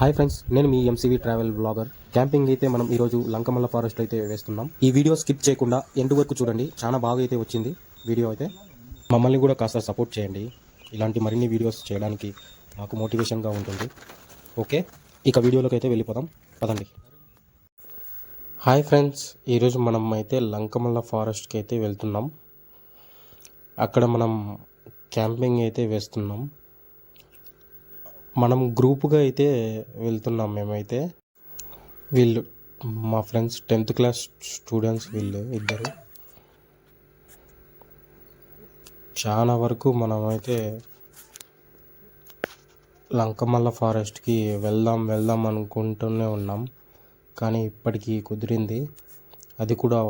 Hi friends నేను మీ MCV travel blogger camping అయితే మనం ఈరోజు లంకమల్ల ఫారెస్ట్ అయితే వేస్తున్నాం. ఈ వీడియో స్కిప్ చేయకుండా ఎండ్ వరకు చూడండి. చాలా బాగా అయితే వచ్చింది వీడియో అయితే. మమ్మల్ని కూడా కాస్త సపోర్ట్ చేయండి. ఇలాంటి మరిన్ని వీడియోస్ చేయడానికి మాకు మోటివేషన్గా ఉంటుంది. ఓకే ఇక వీడియోలోకి అయితే వెళ్ళిపోదాం. పదండి. హాయ్ ఫ్రెండ్స్ ఈరోజు మనం అయితే లంకమల్ల ఫారెస్ట్కి అయితే వెళ్తున్నాం. అక్కడ మనం క్యాంపింగ్ అయితే వేస్తున్నాం. మనం గ్రూపుగా అయితే వెళ్తున్నాం మేమైతే. వీళ్ళు మా ఫ్రెండ్స్ టెన్త్ క్లాస్ స్టూడెంట్స్ వీళ్ళు ఇద్దరు. చాలా వరకు మనమైతే లంకమల్ల ఫారెస్ట్కి వెళ్దాం వెళ్దాం అనుకుంటూనే ఉన్నాం. కానీ ఇప్పటికీ కుదిరింది. అది కూడా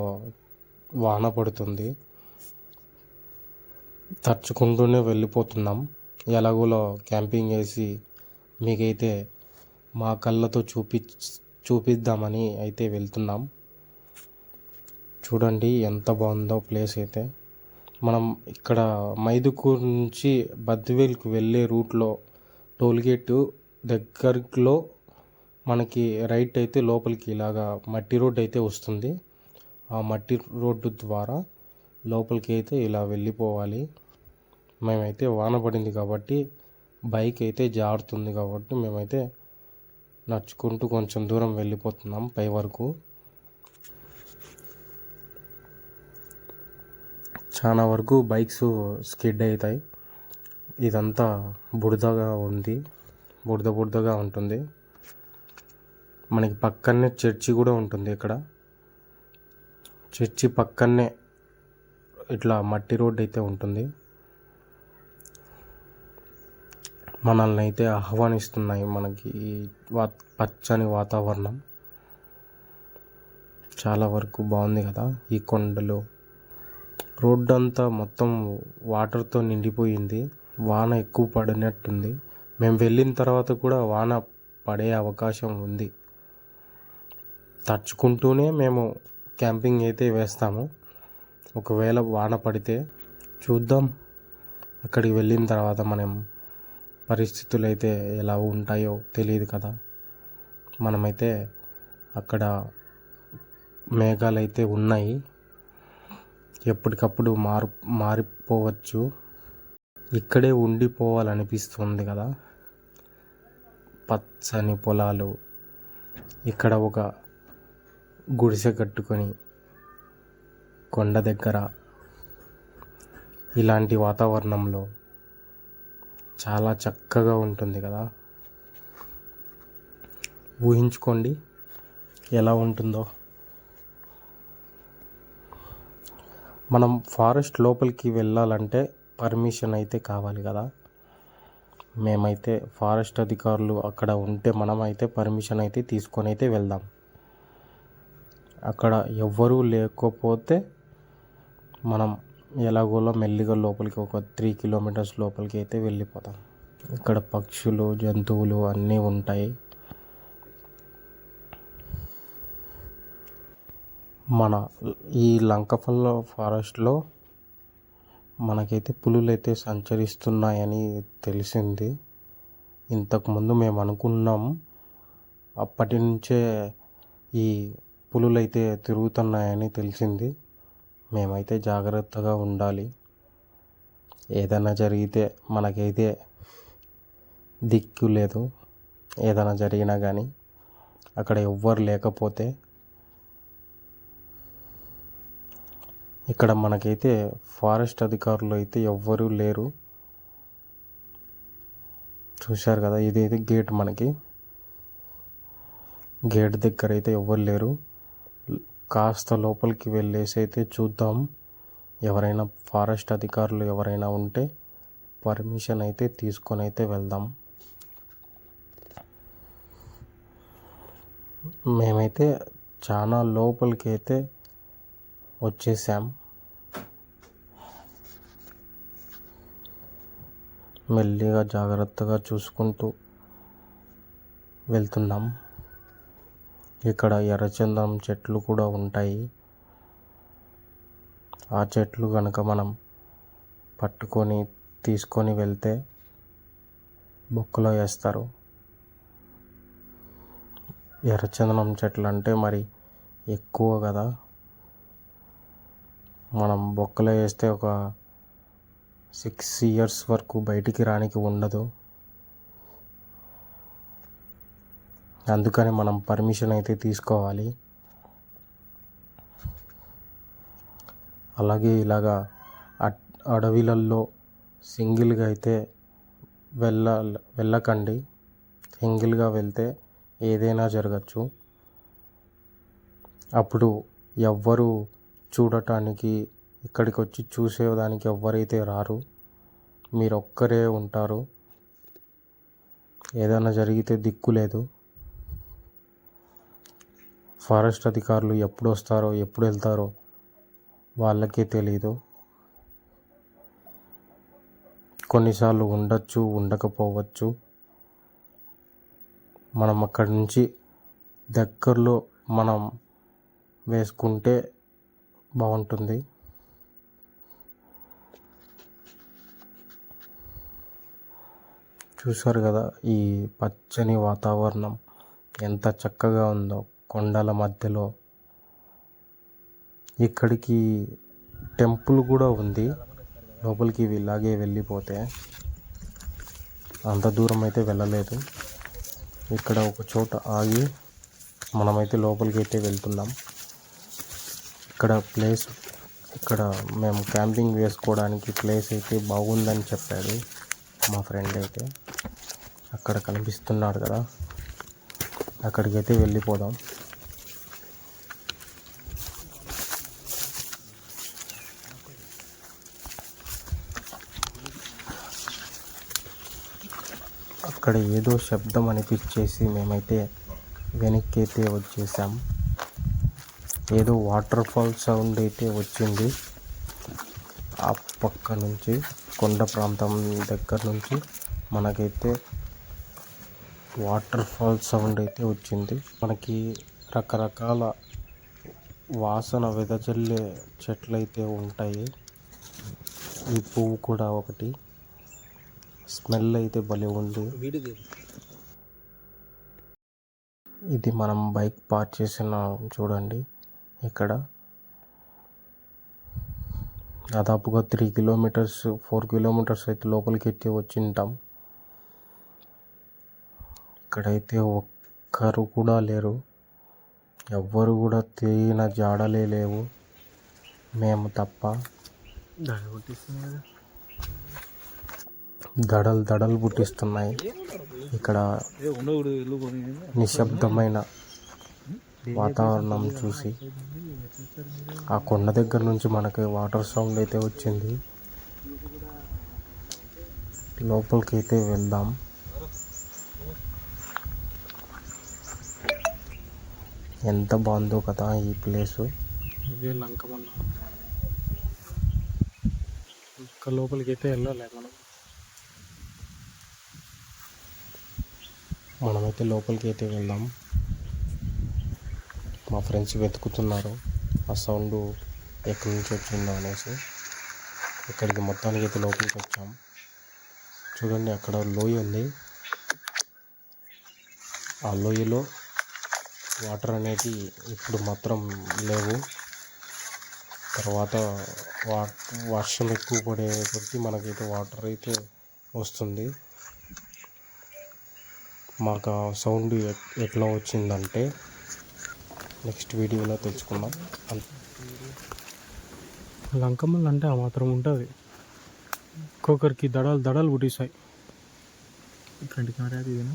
వాన పడుతుంది. తడుచుకుంటూనే వెళ్ళిపోతున్నాం. ఎలాగోలో క్యాంపింగ్ వేసి మీకైతే మా కళ్ళతో చూపి చూపిద్దామని అయితే వెళ్తున్నాం. చూడండి ఎంత బాగుందో ప్లేస్ అయితే. మనం ఇక్కడ మైదుకూరు నుంచి బద్వేల్కి వెళ్ళే రూట్లో టోల్గేట్ దగ్గరలో మనకి రైట్ అయితే లోపలికి ఇలాగా మట్టి రోడ్డు అయితే వస్తుంది. ఆ మట్టి రోడ్డు ద్వారా లోపలికి అయితే ఇలా వెళ్ళిపోవాలి. మేమైతే వాన పడింది కాబట్టి బైక్ అయితే జారుతుంది కాబట్టి మేమైతే నడుచుకుంటూ కొంచెం దూరం వెళ్ళిపోతున్నాం పై వరకు. చాలా వరకు బైక్స్ స్కిడ్ అవుతాయి. ఇదంతా బురదగా ఉంది. బురద బురదగా ఉంటుంది. మనకి పక్కనే చర్చి కూడా ఉంటుంది ఇక్కడ. చర్చి పక్కనే ఇట్లా మట్టి రోడ్ అయితే ఉంటుంది. మనల్ని అయితే ఆహ్వానిస్తున్నాయి మనకి ఈ వా పచ్చని వాతావరణం. చాలా వరకు బాగుంది కదా ఈ కొండలు. రోడ్డు అంతా మొత్తం వాటర్తో నిండిపోయింది. వాన ఎక్కువ పడినట్టుంది. మేము వెళ్ళిన తర్వాత కూడా వాన పడే అవకాశం ఉంది. తడుచుకుంటూనే మేము క్యాంపింగ్ అయితే వేస్తాము. ఒకవేళ వాన పడితే చూద్దాం. అక్కడికి వెళ్ళిన తర్వాత మనం పరిస్థితులు అయితే ఎలా ఉంటాయో తెలియదు కదా. మనమైతే అక్కడ మేఘాలు అయితే ఉన్నాయి. ఎప్పటికప్పుడు మారు మారిపోవచ్చు. ఇక్కడే ఉండిపోవాలనిపిస్తుంది కదా. పచ్చని పొలాలు ఇక్కడ ఒక గుడిసె కట్టుకొని కొండ దగ్గర ఇలాంటి వాతావరణంలో చాలా చక్కగా ఉంటుంది కదా. ఊహించుకోండి ఎలా ఉంటుందో. మనం ఫారెస్ట్ లోపలికి వెళ్ళాలంటే పర్మిషన్ అయితే కావాలి కదా. మేమైతే ఫారెస్ట్ అధికారులు అక్కడ ఉంటే మనమైతే పర్మిషన్ అయితే తీసుకొని అయితే వెళ్దాం. అక్కడ ఎవ్వరూ లేకపోతే మనం ఎలాగోలా మెల్లిగా లోపలికి ఒక త్రీ కిలోమీటర్స్ లోపలికి అయితే వెళ్ళిపోతాం. ఇక్కడ పక్షులు జంతువులు అన్నీ ఉంటాయి. మన ఈ లంకపల్ల ఫారెస్ట్లో మనకైతే పులులు అయితే సంచరిస్తున్నాయని తెలిసింది. ఇంతకుముందు మేము అనుకున్నాం. అప్పటి నుంచే ఈ పులులు అయితే తిరుగుతున్నాయని తెలిసింది. మేమైతే జాగ్రత్తగా ఉండాలి. ఏదైనా జరిగితే మనకైతే దిక్కు లేదు. ఏదైనా జరిగినా కానీ అక్కడ ఎవ్వరు లేకపోతే ఇక్కడ మనకైతే ఫారెస్ట్ అధికారులు అయితే ఎవ్వరూ లేరు. చూశారు కదా ఇదైతే గేట్ మనకి. గేట్ దగ్గర అయితే ఎవ్వరు లేరు. కాస్త లోపలికి వెళ్ళేసి అయితే చూద్దాం. ఎవరైనా ఫారెస్ట్ అధికారులు ఎవరైనా ఉంటే పర్మిషన్ అయితే తీసుకొని అయితే వెళ్దాం. మేమైతే చాలా లోపలికి అయితే వచ్చేసాం. మెల్లిగా జాగ్రత్తగా చూసుకుంటూ వెళ్తున్నాం. ఇక్కడ ఎర్రచందనం చెట్లు కూడా ఉంటాయి. ఆ చెట్లు కనుక మనం పట్టుకొని తీసుకొని వెళ్తే బొక్కలో వేస్తారు. ఎర్రచందనం చెట్లు అంటే మరి ఎక్కువ కదా. మనం బొక్కలో వేస్తే ఒక సిక్స్ ఇయర్స్ వరకు బయటికి రానికి ఉండదు. అందుకని మనం పర్మిషన్ అయితే తీసుకోవాలి. అలాగే ఇలాగా అడవిలల్లో సింగిల్గా అయితే వెళ్ళ వెళ్ళకండి. సింగిల్గా వెళ్తే ఏదైనా జరగచ్చు. అప్పుడు ఎవ్వరు చూడటానికి ఇక్కడికి వచ్చి చూసేదానికి ఎవ్వరైతే రారు మీరు ఒక్కరే ఉంటారు. ఏదైనా జరిగితే దిక్కు లేదు. ఫారెస్ట్ అధికారులు ఎప్పుడు వస్తారో ఎప్పుడు వెళ్తారో వాళ్ళకే తెలియదు కొన్నిసార్లు ఉండొచ్చు ఉండకపోవచ్చు. మనం అక్కడి నుంచి దగ్గరలో మనం వేసుకుంటే బాగుంటుంది చూసారు కదా ఈ పచ్చని వాతావరణం ఎంత చక్కగా ఉందో. కొండల మధ్యలో ఇక్కడికి టెంపుల్ కూడా ఉంది. లోపలికి ఇలాగే వెళ్ళిపోతే అంత దూరం అయితే వెళ్ళలేదు. ఇక్కడ ఒక చోట ఆగి మనమైతే లోపలికి అయితే వెళ్తున్నాం. ఇక్కడ ప్లేస్ ఇక్కడ మేము క్యాంపింగ్ వేసుకోవడానికి ప్లేస్ అయితే బాగుందని చెప్పాడు మా ఫ్రెండ్ అయితే. అక్కడ కనిపిస్తున్నాడు కదా. అక్కడికైతే వెళ్ళిపోదాం. అక్కడ ఏదో శబ్దం అనిపించేసి మేమైతే వెనక్కి అయితే వచ్చేసాం. ఏదో వాటర్ ఫాల్ సౌండ్ అయితే వచ్చింది. ఆ పక్క నుంచి కొండ ప్రాంతం దగ్గర నుంచి మనకైతే వాటర్ ఫాల్ సౌండ్ అయితే వచ్చింది. మనకి రకరకాల వాసన వెదజల్లే చెట్లు అయితే ఉంటాయి. ఈ పువ్వు కూడా ఒకటి. స్మెల్ అయితే భలే ఉంది. ఇది మనం బైక్ పార్క్ చేసిన చూడండి ఇక్కడ. దాదాపుగా త్రీ కిలోమీటర్స్ ఫోర్ కిలోమీటర్స్ అయితే లోపలికి అయితే వచ్చింటాం. ఇక్కడైతే ఒక్కరు కూడా లేరు. ఎవ్వరు కూడా తిరిగిన జాడలే లేవు. మేము తప్ప. దడలు దడలు పుట్టిస్తున్నాయి. ఇక్కడ నిశ్శబ్దమైన వాతావరణం చూసి ఆ కొండ దగ్గర నుంచి మనకి వాటర్ సౌండ్ అయితే వచ్చింది. లోపలికి అయితే వెళ్దాం. ఎంత బాగుందో కదా ఈ ప్లేస్. ఇదే ఇంకా లోపలికి అయితే వెళ్ళాలి. మనమైతే లోపలికి అయితే వెళ్దాం. మా ఫ్రెండ్స్ వెతుకుతున్నారు. ఆ సౌండ్ ఎక్కడి నుంచి వచ్చిందో అనేసి. ఇక్కడికి మొత్తానికి అయితే లోపలికి వచ్చాం. చూడండి అక్కడ లోయ ఉంది. ఆ లోయలో వాటర్ అనేది ఇప్పుడు మాత్రం లేవు. తర్వాత వా వర్షం ఎక్కువ పడే కొద్దీ మనకైతే వాటర్ అయితే వస్తుంది. మాకు ఆ సౌండ్ ఎట్లా వచ్చిందంటే నెక్స్ట్ వీడియోలో తెలుసుకుందాం లంకమల్ అంటే ఆ మాత్రం ఉంటుంది. ఒక్కొక్కరికి దడాలు దడాలు పుట్టిస్తాయి ఫ్రంట్ కెమెరా ఇదేనా?